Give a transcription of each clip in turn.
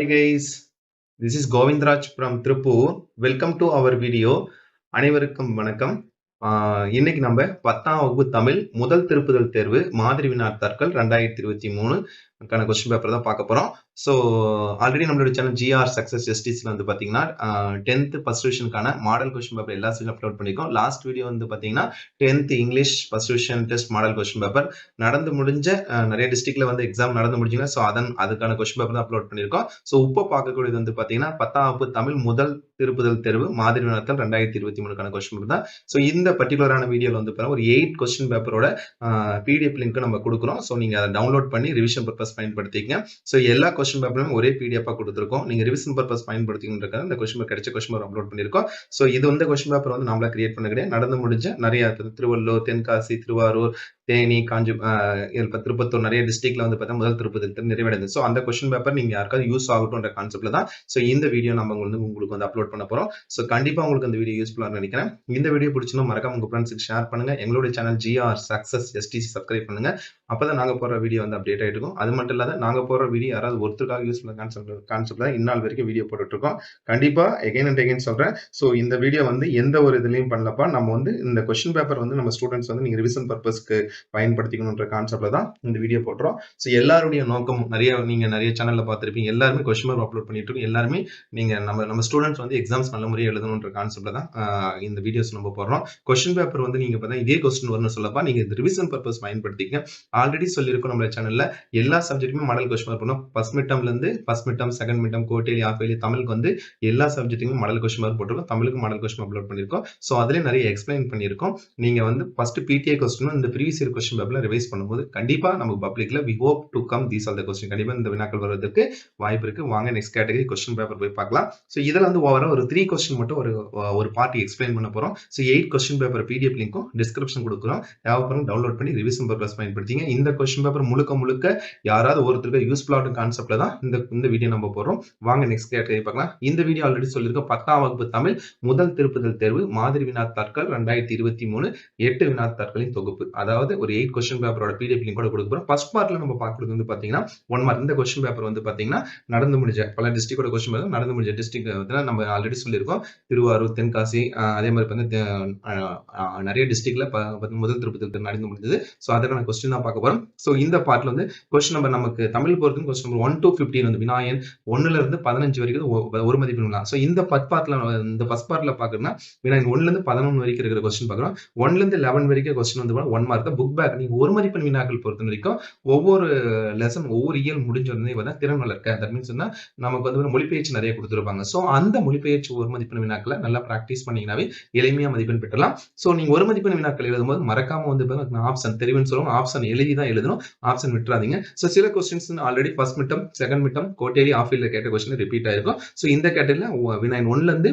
Hi guys, this is Govindraj from Tripur. Welcome to our video. அனைவருக்கும் வணக்கம் ஆஹ் இன்னைக்கு நம்ம பத்தாம் வகுப்பு தமிழ் முதல் திருப்புதல் தேர்வு மாதிரி வினாத்தாட்கள் ரெண்டாயிரத்தி இருபத்தி மூணு மூணுக்கான கொஸ்டின் பேப்பர் தான் பார்க்க போகிறோம் ஸோ ஆல்ரெடி நம்மளோட சேனல் ஜிஆர் சக்ஸஸ் எஸ்டிஸ்ல வந்து பார்த்தீங்கன்னா டென்த்து ஃபஸ்ட் டிவிஷனுக்கான மாடல் கொஸ்டின் பேப்பர் எல்லா சீலும் அப்லோட் பண்ணியிருக்கோம் லாஸ்ட் வீடியோ வந்து பார்த்தீங்கன்னா tenth English first division test model question paper நடந்து முடிஞ்ச நிறைய டிஸ்ட்ரிக்ட்ல வந்து எக்ஸாம் நடந்து முடிஞ்சுங்க. ஸோ அதன் அதுக்கான கொஸ்டின் பேப்பர் தான் அப்லோட் பண்ணியிருக்கோம் ஸோ இப்போ பார்க்கக்கூடியது வந்து பார்த்தீங்கன்னா பத்தாம் வகுப்பு தமிழ் முதல் திருப்புதல் தேர்வு மாதிரி நடத்தல் ரெண்டாயிரத்தி இருபத்தி மூணுக்கான கொஸ்டின் பேப்பர் தான். ஸோ இந்த பர்டிகுலரான வீடியோவில் வந்து பார்த்தீங்கன்னா ஒரு எயிட் கொஸ்டின் பேப்பரோட பிடிஎஃப் லிங்க்கு நம்ம கொடுக்குறோம். ஸோ நீங்கள் அதை டவுன்லோட் பண்ணி ரிவிஷன் பர்பஸ் பயன்படுத்திக்கங்க. ஸோ எல்லா கொஸ்டின் பேப்பருமே ஒரே பிடிஎஃபாக கொடுத்துருக்கோம். நீங்க ரிவிஷன் பர்பஸ் பயன்படுத்திக்கிட்டு இந்த கொஸ்டின் பேப்பர் கிடைச்ச கொஸ்டின் பேப்பர் அப்லோட் பண்ணியிருக்கோம். ஸோ இது வந்து கொஸ்டின் பேப்பர் வந்து நம்மளா கிரியேட் பண்ண கிடையாது. நடந்து முடிஞ்ச நிறைய திருவள்ளூர் தென்காசி திருவாரூர் தேனி காஞ்சி இப்போ திருப்பத்தூர் நிறைய டிஸ்ட்ரிக்ட்ல வந்து பார்த்தா முதல் திருப்பதி நிறைவடைந்தது. ஸோ அந்த கொஸ்டின் பேப்பர் நீங்க யாருக்காவது யூஸ் ஆகட்டும்ன்ற கான்செப்ட்ல தான். ஸோ இந்த வீடியோ நம்ம வந்து உங்களுக்கு வந்து அப்லோட் பண்ண போறோம். ஸோ கண்டிப்பா உங்களுக்கு அந்த வீடியோ யூஸ்ஃபுல்லாக நினைக்கிறேன். இந்த வீடியோ பிடிச்சினா மறக்காம உங்க ஃப்ரெண்ட்ஸுக்கு ஷேர் பண்ணுங்க. எங்களுடைய channel GR success STC subscribe பண்ணுங்க. அப்பதான் நாங்க போற வீடியோ வந்து அப்டேட் ஆயிட்டு இருக்கும். அது மட்டும் இல்லாத நாங்க போற வீடியோ யாராவது ஒருத்தருக்காக யூஸ்ஃபுல்லாக கான்செப்ட் கான்செப்ட் தான் இந்நாள் வரைக்கும் வீடியோ போட்டுட்டு இருக்கோம். கண்டிப்பா எகைன் அண்ட் எகைன் சொல்றேன். ஸோ இந்த வீடியோ வந்து எந்த ஒரு இதுலையும் பண்ணலப்பா. நம்ம வந்து இந்த கொஸ்டின் பேப்பர் வந்து நம்ம ஸ்டூடெண்ட்ஸ் வந்து நீங்க ரிவிஷன் பர்பஸ்க்கு பயன்படுத்திக்கணுன்ற கான்செப்ட்ல தான் இந்த வீடியோ போடுறோம். ஸோ எல்லாருடைய நோக்கம் நிறைய நீங்க நிறைய சேனல்ல பார்த்துருப்பீங்க. எல்லாருமே கொஸ்டின் பேப்பர் அப்லோட் பண்ணிட்டு இருக்கோம். எல்லாருமே நீங்க நம்ம நம்ம ஸ்டூடெண்ட்ஸ் வந்து எக்ஸாம்ஸ் நல்ல முறையாக எழுதணுன்ற கான்செப்டில் தான் இந்த வீடியோஸ் நம்ம போடுறோம். கொஸ்டின் பேப்பர் வந்து நீங்க பார்த்தா இதே கொஸ்டின் வரும்னு சொல்லப்பா நீங்க ரிவிஷன் பர்பஸ் பயன்படுத்திக்க ஆல்ரெடி சொல்லியிருக்கோம் நம்ம சேனல்ல எல்லா சப்ஜெக்ட்டுமே மாடல் கொஸ்டின் பேப்பர் பண்ணோம் ஃபர்ஸ்ட் மிட்டம்ல இருந்து first midterm second midterm quarterly half yearly தமிழுக்கு வந்து எல்லா சப்ஜெக்ட்டுமே மாடல் கொஸ்டின் மார்க் போட்டிருக்கோம். தமிழுக்கு மாடல் கொஸ்டின் அப்லோட் பண்ணியிருக்கோம். ஸோ அதிலே நிறைய எக்ஸ்பிளைன் பண்ணியிருக்கோம். நீங்க வந்து ஃபர்ஸ்ட் பிடிஐ கொஸ்டினும் இந்த ப்ரீவியஸ் இயர் கொஸ்டின் பேப்பர்ல ரிவைஸ் பண்ணும்போது கண்டிப்பா நமக்கு பப்ளிக்ல we hope to come these all the question கண்டிப்பா இந்த வினாக்கள் வருவதற்கு வாய்ப்பு இருக்கு. வாங்க நெக்ஸ்ட் கேட்டகரி கொஸ்டின் பேப்பர் போய் பார்க்கலாம். ஸோ இதில் வந்து ஓவரா ஒரு த்ரீ கொஸ்டின் மட்டும் ஒரு ஒரு பார்ட்டி எக்ஸ்பிளைன் பண்ண போறோம். So eight question paper PDF லிங்க்கும் டிஸ்கிரிப்ஷன் கொடுக்குறோம். தேவைப்படும் டவுன்லோட் பண்ணி ரிவிஷன் பர்பஸ் பயன்படுத்திங்க இந்த கொஸ்டின் பேப்பர் முழுக்க முழுக்க யாராவது ஒருத்தருக்கு யூஸ்ஃபுல்லான கான்செப்ட்ல தான் இந்த இந்த வீடியோ நம்ம போடுறோம். வாங்க நெக்ஸ்ட் கேட்டகரி பார்க்கலாம். இந்த வீடியோ ஆல்ரெடி சொல்லியிருக்கோம் பத்தாம் வகுப்பு தமிழ் முதல் திருப்புதல் தேர்வு மாதிரி வினாத்தாட்கள் ரெண்டாயிரத்தி இருபத்தி மூணு எட்டு வினாத்தாட்களின் தொகுப்பு. அதாவது ஒரு எயிட் கொஸ்டின் பேப்பரோட பிடிஎஃப் லிங்க் கூட கொடுக்க போறோம். ஃபர்ஸ்ட் பார்ட்ல நம்ம பார்க்கறது வந்து பாத்தீங்கன்னா ஒன் மார்க் இந்த கொஸ்டின் பேப்பர் வந்து பாத்தீங்கன்னா நடந்து முடிஞ்ச பல டிஸ்ட்ரிக்டோட கொஸ்டின் பேப்பர் நடந்து முடிஞ்ச டிஸ்ட்ரிக்ட் வந்து நம்ம ஆல்ரெடி சொல்லியிருக்கோம். திருவாரூர் தென்காசி அதே மாதிரி வந்து நிறைய டிஸ்ட்ரிக்ட்ல முதல் திருப்பத்தில் நடந்து முடிஞ்சது. ஸோ அதற்கான கொஸ்டின் தான் பார்க்க போறோம். ஸோ இந்த பார்ட்ல வந்து கொஸ்டின் நம்பர் நமக்கு தமிழ் பொறுத்து question number one to fifteen வந்து விநாயன் ஒன்னுல இருந்து பதினஞ்சு வரைக்கும் ஒரு மதிப்பெண் ஸோ இந்த பத் பார்ட்ல இந்த ஃபர்ஸ்ட் பார்ட்ல பாக்குறோம்னா விநாயகன் ஒன்னுல இருந்து பதினொன்று வரைக்கும் இருக்கிற கொஸ்டின் பார்க்குறோம். ஒன்ல இருந்து லெவன் வரைக்கும் கொஸ்டின் வந்து ஒன் மார்க் புக் பேக் நீங்க ஒரு மதிப்பெண் வினாக்கள் பொறுத்த வரைக்கும் ஒவ்வொரு லெசன் ஒவ்வொரு இயல் முடிஞ்ச உடனே பார்த்தா திறன் வளர்க்க தட் மீன்ஸ் நமக்கு வந்து மொழிபெயர்ச்சி நிறைய கொடுத்துருப்பாங்க. ஸோ அந்த மொழிபெயர்ச்சி ஒரு மதிப்பெண் வினாக்களை நல்லா ப்ராக்டிஸ் பண்ணீங்கன்னாவே எளிமையா மதிப்பெண் பெற்றலாம். ஸோ நீங்க ஒரு மதிப்பெண் வினாக்கள் எழுதும்போது மறக்காம வந்து ஆப்ஷன் தெரிவுன்னு சொல்லுவோம். ஆப்ஷன் எழுதி தான் எழுதணும். ஆப்ஷன் விட்டுறாதீங்க. ஸோ சில questions already first midterm second midterm quarterly ஆஃபீல்ல கேட்ட கொஸ்டின் ரிப்பீட் ஆயிருக்கும். ஸோ இந்த கேட்டரியில் வினாயின் ஒன்ல இருந்து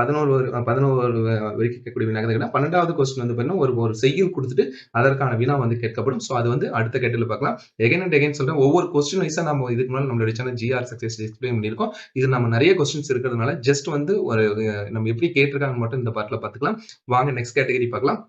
பதினோரு பதினோரு வரைக்கும் கேட்கக்கூடிய வினாக்கள் பன்னெண்டாவது கொஸ்டின் வந்து பார்த்தீங்கன்னா ஒரு ஒரு செய்யுள் கொடுத்துட்டு அதற்கான வினா வந்து கேட்கப்படும். ஸோ அது வந்து அடுத்த கேட்டில் பார்க்கலாம். எகைன் அண்ட் எகைன் சொல்றேன் ஒவ்வொரு கொஸ்டின் வைஸா நம்ம இதுக்கு முன்னாடி நம்மளுடைய சேனல் ஜிஆர் சக்சஸ் எக்ஸ்பிளைன் பண்ணியிருக்கோம். இது நம்ம நிறைய கொஸ்டின்ஸ் இருக்கிறதுனால ஜஸ்ட் வந்து ஒரு நம்ம எப்படி கேட்டிருக்காங்க மட்டும் இந்த பாட்டில் பார்த்துக்கலாம். வாங்க நெக்ஸ்ட் கேட்டகரி பார்க்கலாம்.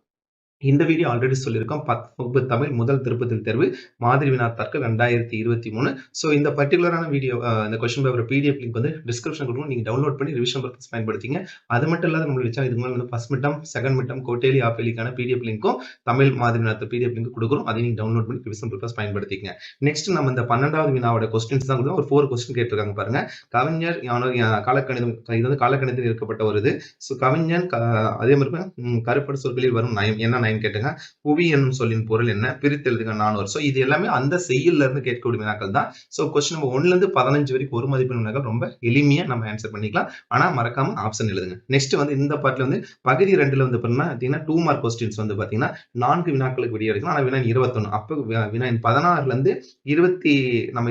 இந்த வீடியோ ஆல்ரெடி சொல்லியிருக்கோம். பத்து வகுப்பு தமிழ் முதல் திருப்பத்தில் தேர்வு. மாதிரி வினாத்தாட்கள் ரெண்டாயிரத்தி இருபத்தி மூணு. ஸோ இந்த பர்டிகுலரான வீடியோ இந்த கொஸ்டின் பேப்பர் பிடிஎஃப் லிங்க் வந்து டிஸ்கிரிப்ஷன் கொடுக்கும் நீங்கள் டவுன்லோட் பண்ணி ரிவிஷன் பர்பஸ் பயன்படுத்திங்க. அது மட்டும் இல்லாத நம்மளுக்கு வச்சா இதுக்கு மேலே வந்து first midterm second midterm quarterly ஆப்பேலிக்கான PDF லிங்க்கும் தமிழ் மாதிரி வினாத்த பிடிஎஃப் லிங்க் கொடுக்குறோம் அதை நீங்கள் டவுன்லோட் பண்ணி ரிவிஷன் பர்பஸ் பயன்படுத்திங்க நெக்ஸ்ட் நம்ம இந்த பன்னெண்டாவது வினாவோட கொஸ்டின்ஸ் தான் கொடுத்தோம். ஒரு ஃபோர் கொஸ்டின் கேட்டிருக்காங்க பாருங்க. கவிஞர் யானோ- காலக்கணிதம் இது வந்து காலக்கணிதத்தில் இருக்கப்பட்ட ஒரு இது. ஸோ கவிஞன் அதே மாதிரி கருப்பட சொற்களில் வரும் நயம். என்ன நயம் கேட்டுங்க. புவி என்னும் சொல்லின் பொருள் என்ன? பிரித்து எழுதுக நானூறு. ஸோ இது எல்லாமே அந்த செய்யுள்ல இருந்து கேட்கக்கூடிய வினாக்கள் தான். ஸோ கொஸ்டின் நம்பர் ஒன்னுல இருந்து பதினஞ்சு வரைக்கும் ஒரு மதிப்பெண் வினாக்கள் ரொம்ப எளிமையா நம்ம ஆன்சர் பண்ணிக்கலாம். ஆனா மறக்காம ஆப்ஷன் எழுதுங்க. நெக்ஸ்ட் வந்து இந்த பார்ட்ல வந்து பகுதி ரெண்டுல வந்து பாத்தீங்கன்னா டூ மார்க் கொஸ்டின்ஸ் வந்து பாத்தீங்கன்னா நான்கு வினாக்களுக்கு விடிய எடுக்கலாம். ஆனா வினாயின் இருபத்தொன்னு. அப்போ வினாயின் பதினாறுல இருந்து இருபத்தி நம்ம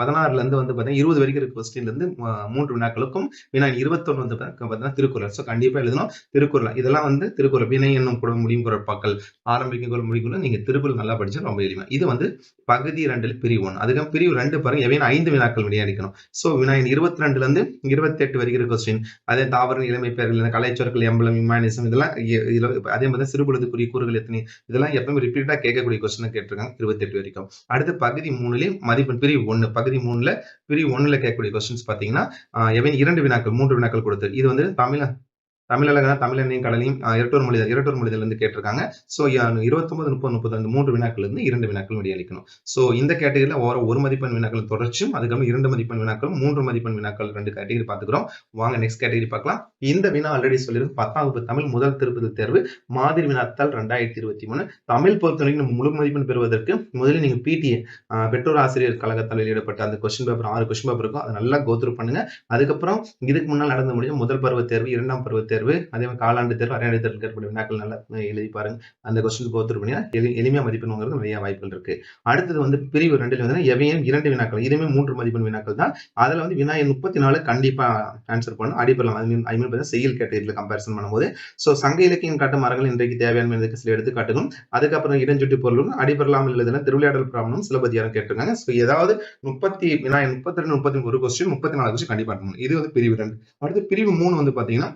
பதினாறுல இருந்து வந்து பாத்தீங்கன்னா இருபது வரைக்கும் இருக்க கொஸ்டின்ல இருந்து மூன்று வினாக்களுக்கும் வினாயின் இருபத்தொன்னு வந்து பாத்தீங்கன்னா திருக்குறள். ஸோ கண்டிப்பா எழுதணும். திருக்குறள். இதெல்லாம் வந்து திருக்குறள். வினை என்னும் கூட முடியும் குரல். பக்கல் ஆரம்பிக்கும் முடிக்கும் நீங்க திருக்குறள் நல்லா படிச்சா ரொம்ப எளிமை. இது வந்து பகுதி ரெண்டுல பிரிவு ஒன்று. அதுக்கப்புறம் பிரிவு ரெண்டு பாருங்க. எவையும் ஐந்து வினாக்கள் விளையாடிக்கணும் ஸோ வினாயின் இருபத்தி ரெண்டுல இருந்து இருபத்தி எட்டு வரைக்கும் கொஸ்டின் அதே தாவர இளமை பெயர்கள் கலைச்சொற்கள் எம்பளம் இமானிசம் இதெல்லாம் அதே மாதிரி சிறுபொழுதுக்குரிய கூறுகள் எத்தனை? இதெல்லாம் எப்பவுமே ரிப்பீட்டா கேட்கக்கூடிய கொஸ்டின் கேட்டிருக்காங்க. இருபத்தி எட்டு வரைக்கும். அடுத்து பகுதி மூணுலயும் மதிப்பெண் பிரிவு ஒன்று பகுதி மூணுல பிரிவு ஒன்னுல கேட்கக்கூடிய கொஸ்டின்ஸ் பாத்தீங்கன்னா ஆஹ் எவையும் இரண்டு வினாக்கள் மூன்று வினாக்கள் கொடுத்து இது வந்து தமிழ் தமிழக தமிழனையும் கடலையும் இரட்டூர் மொழி இரட்டூர் மொழிதல் இருந்து கேட்டிருக்காங்க. ஸோ இருபத்தொன்பது முப்பது முப்பது அந்த மூன்று வினாக்கள் இருந்து இரண்டு வினாக்கள் விடையளிக்கணும் ஸோ இந்த கேட்டகரியில் ஓர ஒரு மதிப்பெண் வினாக்கள் தொடர்ச்சியும் அதுக்கப்புறம் இரண்டு மதிப்பெண் வினாக்கள் மூன்று மதிப்பெண் வினாக்கள் ரெண்டு கேட்டகரி பார்த்துக்கிறோம். வாங்க நெக்ஸ்ட் கேட்டகரி பார்க்கலாம். இந்த வினா ஆல்ரெடி சொல்லியிருக்கு. பத்தாம் வகுப்பு தமிழ் முதல் திருப்பதி தேர்வு மாதிரி வினாத்தால் ரெண்டாயிரத்தி இருபத்தி மூணு. தமிழ் பொறுத்தவரைக்கும் நம்ம முழு மதிப்பெண் பெறுவதற்கு முதலில் நீங்கள் பிடிஏ பெற்றோர் ஆசிரியர் கழகத்தால் வெளியிடப்பட்ட அந்த கொஸ்டின் பேப்பர் ஆறு கொஸ்டின் பேப்பர் இருக்கும். அதை நல்லா கோத்ரூ பண்ணுங்க. அதுக்கப்புறம் இதுக்கு முன்னால் நடந்த முடியும் முதல் பருவ தேர்வு இரண்டாம் பருவ தேர்வு அதே மாதிரி காலாண்டு தேர்வு அரையாண்டு தேர்வு கேட்கக்கூடிய வினாக்கள் நல்லா எழுதி பாருங்க. அந்த கொஸ்டின் கோத்ரூ பண்ணி எளி எளிமையா நிறைய வாய்ப்புகள் இருக்கு. அடுத்தது வந்து பிரிவு ரெண்டுல வந்து எவையும் இரண்டு வினாக்கள் இதுவுமே மூன்று மதிப்பெண் வினாக்கள் தான். அதுல வந்து வினா எண் முப்பத்தி நாலு கண்டிப்பாக ஆன்சர் பண்ணணும். அடிப்படலாம் ஐ மீன் ஐ மீன் செய்யல் கேட்டகரியில் கம்பேரிசன் பண்ணும்போது. ஸோ சங்க இலக்கியம் காட்டும் மரங்கள் இன்றைக்கு தேவையான இதுக்கு சில எடுத்துக்காட்டுகளும் அதுக்கப்புறம் இடஞ்சுட்டி பொருளும் அடிபெறலாமல் எழுதுன திருவிளையாடல் பிராமணம் சிலபதியாரம் கேட்டிருக்காங்க. ஸோ ஏதாவது முப்பத்தி வினா முப்பத்தி ரெண்டு முப்பத்தி ஒரு கொஸ்டின் முப்பத்தி நாலு கொஸ்டின் கண்டிப்பாக இருக்கணும் இது வந்து பிரிவு ரெண்டு. அடுத்து பிரிவு மூணு வந்து பார்த்தீங்கன்னா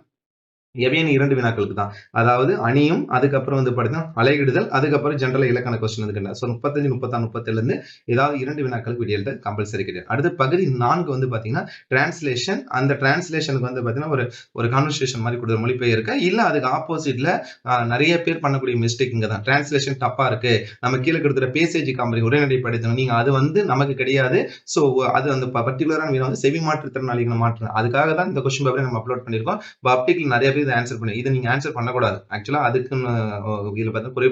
எவையன் இரண்டு வினாக்களுக்கு தான். அதாவது அணியும் அதுக்கப்புறம் வந்து பார்த்தீங்கன்னா அலையிடுதல் அதுக்கப்புறம் ஜென்ரல் இலக்கண கொஸ்டின் வந்து ஸோ முப்பத்தஞ்சு முப்பத்தாறு முப்பத்திலிருந்து ஏதாவது இரண்டு வினாக்களுக்கு விடியல் கம்பல்சரி கிடையாது அடுத்து பகுதி நான்கு வந்து பார்த்தீங்கன்னா டிரான்ஸ்லேஷன் அந்த டிரான்ஸ்லேஷனுக்கு வந்து பார்த்தீங்கன்னா ஒரு ஒரு கான்வர்சேஷன் மாதிரி கொடுத்த மொழிபெயர்க்க. இல்லை அதுக்கு ஆப்போசிட்ல நிறைய பேர் பண்ணக்கூடிய மிஸ்டேக் இங்கே தான். டிரான்ஸ்லேஷன் தப்பா இருக்கு. நம்ம கீழே கொடுத்துற பேசேஜ் காம்பரி உரைநடை படித்தோம் நீங்க அது வந்து நமக்கு கிடையாது. ஸோ அது அந்த பர்டிகுலரான வீணை வந்து செவி மாற்றுத்திறனாளிகளை மாற்றணும் அதுக்காக தான் இந்த கொஸ்டின் பேப்பரை நம்ம அப்லோட் பண்ணியிருக்கோம். பப்ளிக்ல நிறைய பேர் இதை ஆன்சர் பண்ணி. இதை நீங்க ஆன்சர் பண்ணக்கூடாது. ஆக்சுவலா அதுக்குன்னு இதுல பார்த்தா குறை